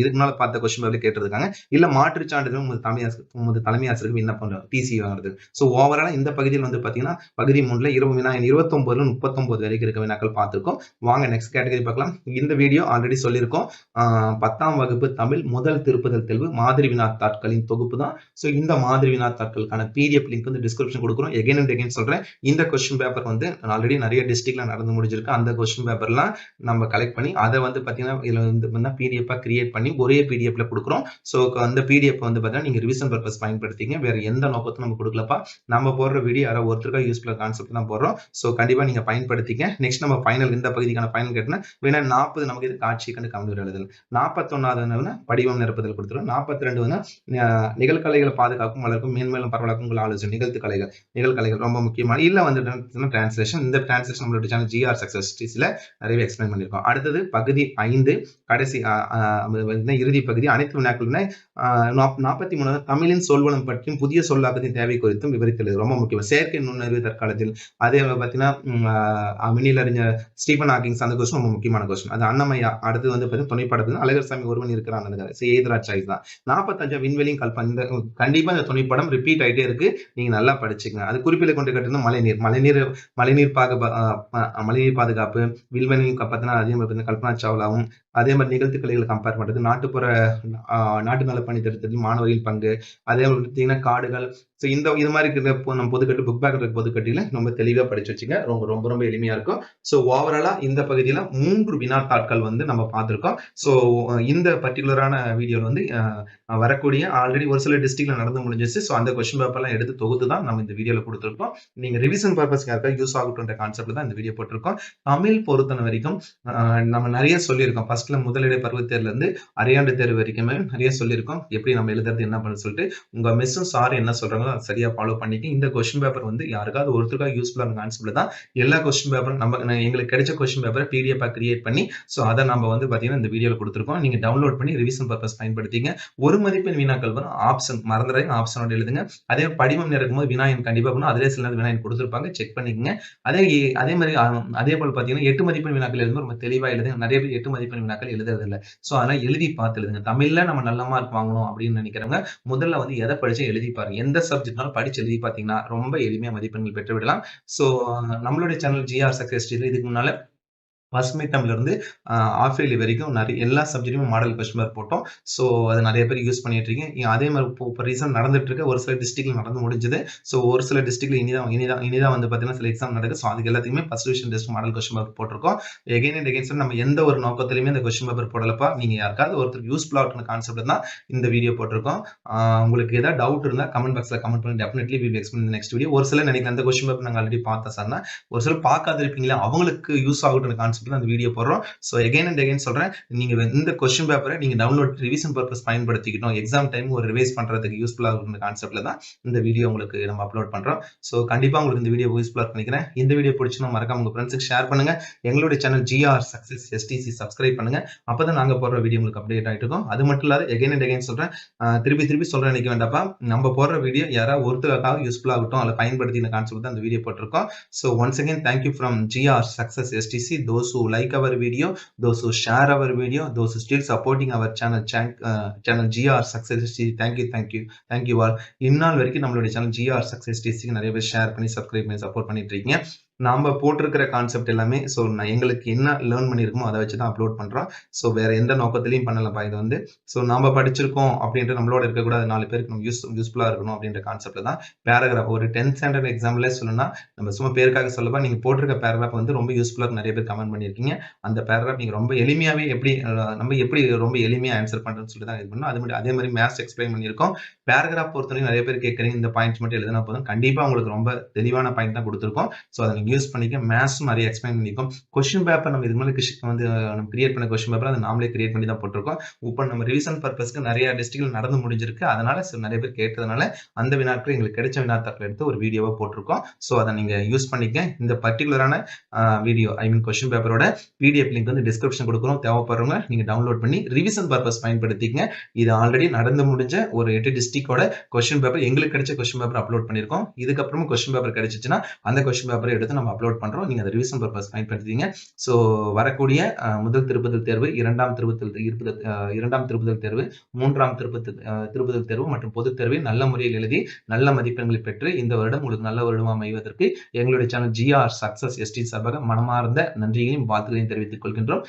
இதுக்கு முன்னால பார்த்த கொஸ்டின் வந்து கேட்டிருக்காங்க. இல்லை மாற்றுச் சான்றிதழ் உங்கள் தலைமை உங்கள் தலைமை ஆசிரியருக்கு விண்ணப்பம் டிசி வாங்குறது. ஸோ ஓவராலாக இந்த பகுதியில் வந்து பார்த்தீங்கன்னா பகுதி மூணில் இருபது வினா இருபத்தொம்பதுல முப்பத்தொம்பது வரைக்கும் இருக்க வினாக்கள் பார்த்துருக்கோம். வாங்க நெக்ஸ்ட் கேட்டகரி பார்க்கலாம். இந்த வீடியோ ஆல்ரெடி சொல்லியிருக்கோம். பத்தாம் வகுப்பு தமிழ் முதல் முதல் திருப்புதல் தெளிவு மாதிரி வினாத்தாட்களின் தொகுப்பு தான். ஸோ இந்த மாதிரி வினாத்தாட்களுக்கான பிடிஎஃப் லிங்க் வந்து டிஸ்கிரிப்ஷன் கொடுக்குறோம். எகைன் அண்ட் எகைன் சொல்றேன். இந்த கொஸ்டின் பேப்பர் வந்து ஆல்ரெடி நிறைய டிஸ்ட்ரிக்ட்ல நடந்து முடிஞ்சிருக்கு. அந்த கொஸ்டின் பேப்பர்லாம் நம்ம கலெக்ட் பண்ணி அதை வந்து பார்த்தீங்கன்னா இதில் வந்து பார்த்தீங்கன்னா பிடிஎஃபாக கிரியேட் பண்ணி ஒரே பிடிஎஃப்ல கொடுக்குறோம். ஸோ அந்த பிடிஎஃப் வந்து பார்த்தீங்கன்னா நீங்க ரிவிஷன் பர்பஸ் பயன்படுத்திங்க வேற எந்த நோக்கத்தும் நம்ம கொடுக்கலப்பா. நம்ம போடுற வீடியோ யாரோ ஒருத்தருக்கா யூஸ்ஃபுல்லாக கான்செப்ட் தான் போடுறோம். ஸோ கண்டிப்பாக நீங்க பயன்படுத்திங்க நெக்ஸ்ட் நம்ம ஃபைனல் இந்த பகுதிக்கான ஃபைனல் கேட்டோம்னா வேணா நாற்பது நமக்கு இது காட்சி கண்டு கம்மி எழுதல். நாற்பத்தொன்னாவது படிவம் நிரப்புதல் கொடுத்துருவோம் நாற்பத்தி ரெண்டு வந்து நிகழ்கலைகளை பாதுகாக்கும் வளர்க்கும் மேன்மேலும் பரவலாக்கும் உங்கள் ஆலோசனை நிகழ்த்து கலைகள் நிகழ்கலைகள் ரொம்ப முக்கியமான இல்ல வந்து டிரான்ஸ்லேஷன் இந்த டிரான்ஸ்லேஷன் நம்மளோட சேனல் ஜிஆர் சக்சஸ் நிறைய எக்ஸ்பிளைன் பண்ணியிருக்கோம் அடுத்தது பகுதி ஐந்து கடைசி இறுதி பகுதி அனைத்து வினாக்களுமே நாற்பத்தி மூணு தமிழின் சொல்வளம் பற்றியும் புதிய சொல்லாக்கத்தின் தேவை குறித்தும் விவரித்துள்ளது. ரொம்ப முக்கியம். செயற்கை நுண்ணறிவு தற்காலத்தில் அதே பார்த்தீங்கன்னா மினிலறிஞர் ஸ்டீபன் ஹாக்கிங்ஸ் அந்த கொஸ்டின் ரொம்ப முக்கியமான கொஸ்டின் அது அண்ணமையா அடுத்து வந்து பார்த்தீங்கன்னா துணைப்படம் அழகர் சாமி ஒருவன் இருக்கிறான் எய்தரா சாய்ஸ் தான். நாற்பத்தஞ்சா விண்வெளியும் கல்பனை இந்த கண்டிப்பா இந்த துணைப்படம் ரிப்பீட் ஆயிட்டே இருக்கு. நீங்க நல்லா படிச்சுங்க அது குறிப்பில கொண்டு கட்டுறது மழைநீர். மழைநீர் மழைநீர் பாக மழைநீர் பாதுகாப்பு வில்வெளியும் பார்த்தீங்கன்னா அதே மாதிரி கல்பனா சாவ்லாவும் அதே மாதிரி நிகழ்த்துக்களை கம்பேர் பண்றது. நாட்டுப்புற நாட்டு நலப்பணி திட்டத்தில் மாணவர்களின் பங்கு. அதே மாதிரி பார்த்தீங்கன்னா காடுகள் ஸோ இந்த இது மாதிரி இருக்கிற நம்ம பொதுக்கட்டு புக் பேக் இருக்க பொதுக்கட்டியில ரொம்ப தெளிவாக படிச்சு வச்சுங்க. ரொம்ப ரொம்ப ரொம்ப எளிமையாக இருக்கும். ஸோ ஓவராலாக இந்த பகுதியில் மூன்று வினாத்தாட்கள் வந்து நம்ம பார்த்துருக்கோம். ஸோ இந்த பர்டிகுலரான வீடியோவில் வந்து வரக்கூடிய ஆல்ரெடி ஒரு சில டிஸ்ட்ரிக்டில் நடந்து முடிஞ்சிச்சு ஸோ அந்த கொஸ்டின் பேப்பர்லாம் எடுத்து தொகுத்து தான் நம்ம இந்த வீடியோவில் கொடுத்துருக்கோம். நீங்கள் ரிவிஷன் பர்பஸ்க்கு யாருக்கா யூஸ் ஆகட்டும்ன்ற கான்செப்ட் தான் இந்த வீடியோ போட்டிருக்கோம். தமிழ் பொறுத்தன வரைக்கும் நம்ம நிறைய சொல்லியிருக்கோம். ஃபர்ஸ்ட்ல முதலிட பருவத் தேர்வுல அரையாண்டு தேர்வு வரைக்குமே நிறைய சொல்லியிருக்கோம். எப்படி நம்ம எழுதுறது என்ன பண்ண சொல்லிட்டு உங்கள் மிஸ்ஸும் சார் என்ன சொல்கிறாங்க சொல்றாங்களோ அதை சரியா ஃபாலோ பண்ணிக்க இந்த கொஸ்டின் பேப்பர் வந்து யாருக்காவது ஒருத்தருக்காக யூஸ்ஃபுல்லான கான்செப்ட்ல தான் எல்லா கொஸ்டின் பேப்பரும் நம்ம எங்களுக்கு கிடைச்ச கொஸ்டின் பேப்பரை பிடிஎஃபாக கிரியேட் பண்ணி ஸோ அதை நம்ம வந்து பாத்தீங்கன்னா இந்த வீடியோவில் கொடுத்துருக்கோம். நீங்க டவுன்லோட் பண்ணி ரிவிஷன் பர்பஸ் பயன்படுத்திங்க. ஒரு மதிப்பெண் வினாக்கள் வரும். ஆப்ஷன் மறந்துடாதீங்க. ஆப்ஷனோட எழுதுங்க. அதே படிவம் இருக்கும்போது வினாயன் கண்டிப்பா பண்ணும். அதிலே சில நேரம் வினாயன் கொடுத்துருப்பாங்க. செக் பண்ணிக்கங்க. அதே அதே மாதிரி அதே போல் பார்த்தீங்கன்னா எட்டு மதிப்பெண் வினாக்கள் எழுதும்போது ரொம்ப தெளிவாக எழுதுங்க. நிறைய பேர் எட்டு மதிப்பெண் வினாக்கள் எழுதுறதில்ல. ஸோ அதெல்லாம் எழுதி பார்த்து எழுதுங்க. தமிழ்ல நம்ம நல்ல மார்க் வாங்கணும் அப்படின்னு நினைக்கிறவங்க முதல்ல வந்து எதை படிச்சு எழுதி பாருங்க. எந்த சப்ஜெக்ட்னாலும் படிச்சு எழுதி பார்த்தீங்கன்னா ரொம்ப எளிமையாக மதிப்பெண்கள் பெற்று விடலாம். ஸோ நம்மளுடைய சேனல் ஜிஆர் சக்ஸஸ் இதுக்கு முன்னால பசுமை தமிழ்லேருந்து ஆஃப்ரேலி ஆஃப் வரைக்கும் நிறைய எல்லா சப்ஜெக்ட்டுமே மாடல் கொஸ்டின் பேர் போட்டோம். ஸோ அது நிறைய பேர் யூஸ் பண்ணிட்டு இருக்கீங்க. அதே மாதிரி இப்போ இப்போ ரீசன் நடந்துட்டு இருக்கு ஒரு சில டிஸ்ட்ரிக்ட்ல நடந்து முடிஞ்சது. ஸோ ஒரு சில டிஸ்ட்ரிக்ட்ல இனிதான் இனிதான் இனிதான் வந்து பார்த்தீங்கன்னா சில எக்ஸாம் நடக்குது. ஸோ அதுக்கு எல்லாத்தையுமே first division test model question paper போட்டிருக்கோம். எகைன் அண்ட் எகைன் நம்ம எந்த ஒரு நோக்கத்திலையுமே இந்த கொஸ்டின் பேப்பர் போடலப்பா. நீங்கள் யாருக்காவது ஒருத்தர் யூஸ்ஃபுல்லாக இருக்கிற கான்செப்ட் தான் இந்த வீடியோ போட்டிருக்கோம். உங்களுக்கு ஏதாவது டவுட் இருந்தால் கமெண்ட் பாக்ஸில் கமெண்ட் பண்ணி definitely will explain next video ஒரு சில நினைக்கிற அந்த கொஸ்டின் பேப்பர் நாங்கள் ஆல்ரெடி பார்த்தா சார்னா ஒரு சில பார்க்காத இருப்பீங்களா அவங்களுக்கு யூஸ் ஆகட்டும் கான்செப்ட் கான்செப்ட்டில் அந்த வீடியோ போடுறோம். ஸோ எகைன் அண்ட் எகைன் சொல்றேன். நீங்க இந்த கொஸ்டின் பேப்பரை நீங்க டவுன்லோட் ரிவிஷன் பர்பஸ் பயன்படுத்திக்கிட்டோம். எக்ஸாம் டைம் ஒரு ரிவைஸ் பண்றதுக்கு யூஸ்ஃபுல்லா இருக்கிற கான்செப்ட்ல தான் இந்த வீடியோ உங்களுக்கு நம்ம அப்லோட் பண்றோம். ஸோ கண்டிப்பா உங்களுக்கு இந்த வீடியோ யூஸ்ஃபுல்லாக பண்ணிக்கிறேன் இந்த வீடியோ பிடிச்சுன்னா மறக்காம உங்க ஃப்ரெண்ட்ஸுக்கு ஷேர் பண்ணுங்க. எங்களுடைய channel GR success STC subscribe பண்ணுங்க. அப்பதான் நாங்க போடுற வீடியோ உங்களுக்கு அப்டேட் ஆகிட்டு இருக்கும். அது மட்டும் இல்லாத எகைன் அண்ட் எகைன் சொல்றேன். திருப்பி திருப்பி சொல்கிறேன் நினைக்க வேண்டாப்பா. நம்ம போடுற வீடியோ யாராவது ஒருத்தருக்காக யூஸ்ஃபுல்லாக ஆகட்டும். அதை பயன்படுத்தின கான்செப்ட் தான் அந்த வீடியோ போட்டிருக்கோம். So once again thank you from GR success STC those those who like our video, those who share our video, those who still supporting our channel, uh, channel GR Success TC. Thank you, thank you, thank you all. இந்நாள் வரைக்கும் நம்மளுடைய channel GR success டிசிக்கு நிறைய பேர் share பண்ணி subscribe பண்ணி support பண்ணிட்டு இருக்கீங்க நாம் போட்டிருக்கிற கான்செப்ட் எல்லாமே ஸோ நான் எங்களுக்கு என்ன லேர்ன் பண்ணியிருக்கோமோ அதை வச்சு தான் அப்லோட் பண்ணுறோம் ஸோ வேறு எந்த நோக்கத்திலையும் பண்ணலப்பா இது வந்து. ஸோ நாம் படிச்சிருக்கோம் அப்படின்ட்டு நம்மளோட இருக்கக்கூடாது. நாலு பேருக்கு நம்ம யூஸ் யூஸ்ஃபுல்லாக இருக்கணும் அப்படின்ற கான்செப்ட் தான் பேராகிராஃப் ஒரு டென்த் ஸ்டாண்டர்ட் எக்ஸாம்ல சொல்லணும்னா நம்ம சும்மா பேருக்காக சொல்லப்பா நீங்கள் போட்டிருக்க பேராகிராஃப் வந்து ரொம்ப யூஸ்ஃபுல்லாக நிறைய பேர் கமெண்ட் பண்ணியிருக்கீங்க. அந்த பேராகிராஃப் நீங்கள் ரொம்ப எளிமையாகவே எப்படி நம்ம எப்படி ரொம்ப எளிமையாக ஆன்சர் பண்ணுறதுன்னு சொல்லி தான் இது பண்ணணும். அது மாதிரி அதே மாதிரி மேத்ஸ் எக்ஸ்பிளைன் பண்ணியிருக்கோம். பேராகிராஃப் பொறுத்தவரைக்கும் நிறைய பேர் கேட்குறீங்க இந்த பாயிண்ட்ஸ் மட்டும் எழுதினா போதும். கண்டிப்பாக உங்களுக்கு ரொம்ப தெளிவான பாயிண்ட் தான் கொடுத்துருக்கோம். ஸோ அதை யூஸ் பண்ணிக்க மேக்ஸும் நிறைய எக்ஸ்பிளைன் பண்ணியிருக்கோம் கொஸ்டின் பேப்பர் நம்ம இது மாதிரி வந்து நம்ம கிரியேட் பண்ண கொஸ்டின் பேப்பர் அதை நாமளே கிரியேட் பண்ணி தான் போட்டிருக்கோம். இப்போ நம்ம ரிவிஷன் பர்பஸ்க்கு நிறைய டிஸ்ட்ரிக்ட் நடந்து முடிஞ்சிருக்கு. அதனால நிறைய பேர் கேட்டதுனால அந்த வினாக்கள் எங்களுக்கு கிடைச்ச வினாத்தாக்கள் எடுத்து ஒரு வீடியோவாக போட்டிருக்கோம். ஸோ அதை நீங்கள் யூஸ் பண்ணிக்க. இந்த பர்டிகுலரான வீடியோ ஐ மீன் கொஸ்டின் பேப்பரோட பிடிஎஃப் லிங்க் வந்து டிஸ்கிரிப்ஷன் கொடுக்குறோம். தேவைப்படுறவங்க நீங்கள் டவுன்லோட் பண்ணி ரிவிஷன் பர்பஸ் பயன்படுத்திக்கங்க. இது ஆல்ரெடி நடந்து முடிஞ்ச ஒரு எட்டு டிஸ்ட்ரிக்டோட கொஸ்டின் பேப்பர் எங்களுக்கு கிடைச்ச கொஸ்டின் பேப்பர் அப்லோட் பண்ணியிருக்கோம் இதுக்கப்புறமும் கொஸ்டின் பேப்பர் கிடைச்சிச்சுன்னா அந்த கொஸ்டின் பேப்பரை எடுத்து நம்ம அப்லோட் பண்றோம். நீங்க அதை ரிவிஷன் பர்பஸ் பயன்படுத்திங்க ஸோ வரக்கூடிய முதல் திருப்புதல் தேர்வு இரண்டாம் திருப்புதல் இருப்புதல் இரண்டாம் திருப்புதல் தேர்வு மூன்றாம் திருப்பத்தில் திருப்புதல் தேர்வு மற்றும் பொதுத் தேர்வை நல்ல முறையில் எழுதி நல்ல மதிப்பெண்களை பெற்று இந்த வருடம் உங்களுக்கு நல்ல வருடமாக அமைவதற்கு எங்களுடைய சேனல் ஜிஆர் சக்சஸ் எஸ்டி சார்பாக மனமார்ந்த நன்றியையும் வாழ்த்துக்களையும் தெரிவித்துக் கொள்கின்றோம்.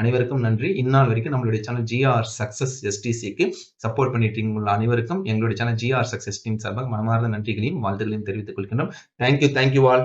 அனைவருக்கும் நன்றி. இந்நாள் வரைக்கும் நம்மளுடைய சேனல் ஜிஆர் சக்சஸ் எஸ்டிசிக்கு சப்போர்ட் பண்ணிட்டு உள்ள அனைவருக்கும் எங்களுடைய சேனல் ஜிஆர் சக்சஸ் டீம் சார்பாக மனமார்ந்த நன்றிகளையும் வாழ்த்துக்களையும் தெரிவித்துக் கொள்கின்றோம். Thank you thank you all